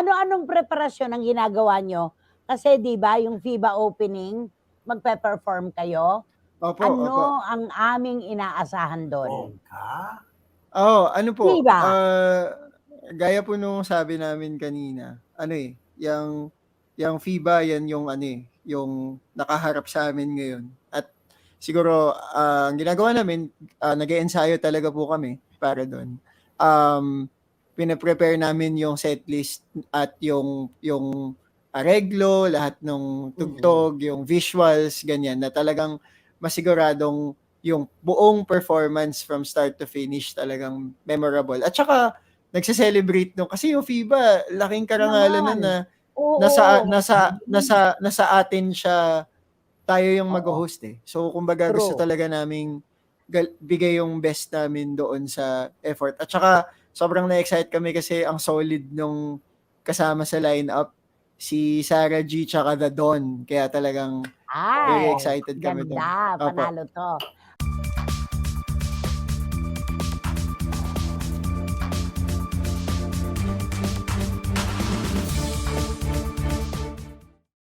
ano-anong preparasyon ang ginagawa nyo? Kasi 'di ba yung FIBA opening, magpe-perform kayo. Opo, ano opo. ang aming inaasahan doon? Bongga. Oo, ano po, Di ba? ah, gaya po nung sabi namin kanina, ano eh, yang yang FIBA yan yung ano eh, yung nakaharap sa amin ngayon. At siguro ah, ang ginagawa namin, uh, nag-ensayo talaga po kami para doon. Um, pinaprepare namin yung set list at yung yung areglo, lahat ng tugtog, yung visuals, ganyan, na talagang masiguradong yung buong performance from start to finish talagang memorable. At saka, nagse-celebrate nung, kasi yung FIBA, laking karangalan na na Oo. nasa, nasa, nasa, nasa atin siya, tayo yung mag-host eh. So, kumbaga True. gusto talaga naming bigay yung best namin doon sa effort. At saka, sobrang na-excite kami kasi ang solid nung kasama sa lineup si Sarah G tsaka The Don. Kaya talagang Ay, very excited kami doon. ganda, Opo. panalo to.